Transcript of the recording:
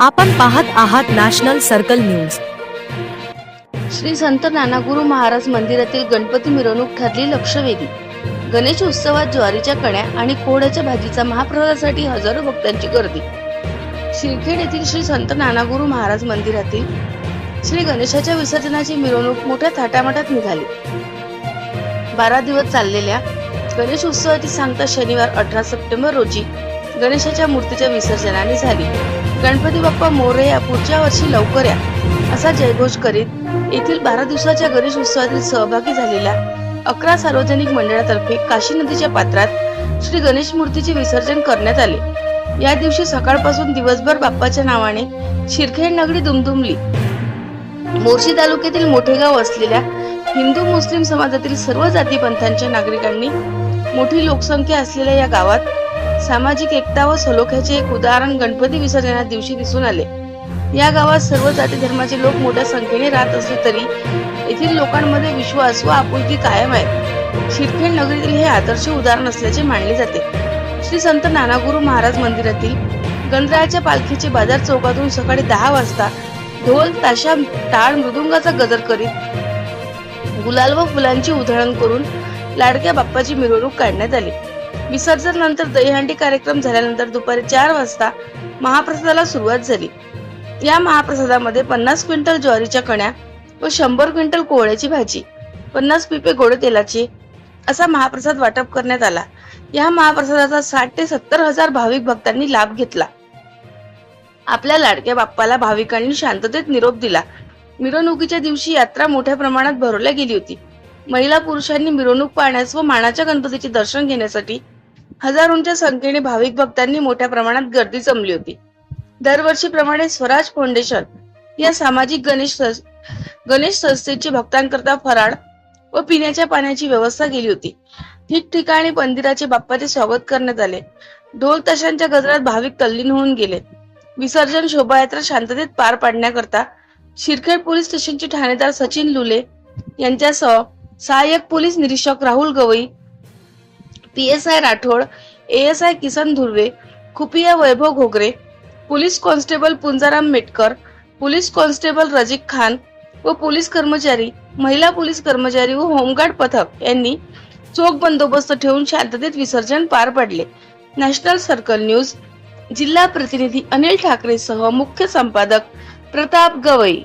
आपण पाहत आहात नॅशनल सर्कल न्यूज. श्री संत नानागुरु महाराज मंदिरातील गणपती मिरवणूक ठरली लक्षवेधी. गणेश उत्सवात ज्वारीच्या कण्या आणि कोहड्याच्या भाजीचा महाप्रसादासाठी हजारो भक्तांची गर्दी. शिरखेड येथील श्री संत नानागुरु महाराज मंदिरातील श्री गणेशाच्या विसर्जनाची मिरवणूक मोठ्या थाटामाटात निघाली. बारा दिवस चाललेल्या गणेश उत्सवाची सांगता शनिवार अठरा सप्टेंबर रोजी गणेशाच्या मूर्तीच्या विसर्जनाने झाली. गणपती बाप्पा मोरे या पुढच्या वर्षी लवकर या असा जयघोष करीत येथील बारा दिवसाच्या गणेश उत्सवातील सहभागी झालेल्या अकरा सार्वजनिक मंडळातर्फे काशी नदीच्या पात्रात श्री गणेश मूर्तीचे विसर्जन करण्यात आले. या दिवशी सकाळपासून दिवसभर बाप्पाच्या नावाने शिरखेड नगरी दुमदुमली मोर्शी तालुक्यातील मोठे गाव असलेल्या हिंदू मुस्लिम समाजातील सर्व जाती पंथांच्या नागरिकांनी मोठी लोकसंख्या असलेल्या या गावात सामाजिक एकता व सलोख्याचे एक उदाहरण गणपती विसर्जना दिवशी दिसून आले. या गावात सर्व जाती धर्माचे लोक मोठ्या संख्येने राहत असले तरी येथील लोकांमध्ये विश्वास व आपुलकी कायम आहे. शिरखेड नगरीतील हे आदर्श उदाहरण असल्याचे मानले जाते. श्री संत नानागुरु महाराज मंदिरातील गणरायाच्या पालखीचे बाजार चौकातून सकाळी दहा वाजता ढोल ताशा टाळ मृदुंगाचा गजर करीत गुलाल व फुलांची उधळण करून लाडक्या बाप्पाची मिरवणूक काढण्यात आली. विसर्जन नंतर दहीहंडी कार्यक्रम झाल्यानंतर दुपारी चार वाजता महाप्रसादाला सुरुवात झाली. या महाप्रसादामध्ये पन्नास क्विंटल ज्वारीच्या कण्या व शंभर क्विंटल कोहळ्याची भाजी पन्नास पिपे गोड तेलाची असा महाप्रसाद वाटप करण्यात आला. या महाप्रसादाचा साठ ते सत्तर हजार भाविक भक्तांनी लाभ घेतला. आपल्या लाडक्या बाप्पाला भाविकांनी शांततेत निरोप दिला. मिरवणुकीच्या दिवशी यात्रा मोठ्या प्रमाणात भरवल्या गेली होती. महिला पुरुषांनी मिरवणूक पाहण्यास व मानाच्या गणपतीचे दर्शन घेण्यासाठी हजारोंच्या संख्येने भाविक भक्तांनी मोठ्या प्रमाणात गर्दी जमली होती. दरवर्षीप्रमाणे स्वराज फाउंडेशन या सामाजिक गणेश गणेश संस्थेची भक्तांकरता फराळ व पिण्याच्या पाण्याची व्यवस्था केली होती. ठिकठिकाणी मंदिराचे बाप्पाचे स्वागत करण्यात आले. ढोल तशांच्या गजरात भाविक तल्लीन होऊन गेले. विसर्जन शोभायात्रा शांततेत पार पाडण्याकरता शिरखेड पोलीस स्टेशनचे ठाणेदार सचिन लुले यांच्यासह सहाय्यक पोलीस निरीक्षक Rahul Gawai P S I Rathod ASI Kisan Dhurve खुपिया Vaibhav Ghogare police constable Punjaram Metkar police constable Rajik Khan व पोलीस कर्मचारी महिला पोलीस कर्मचारी व होमगार्ड पथक यांनी चोख बंदोबस्त ठेवून शांततेत विसर्जन पार पडले. नॅशनल सर्कल न्यूज जिल्हा प्रतिनिधी अनिल ठाकरेसह मुख्य संपादक प्रताप गवई.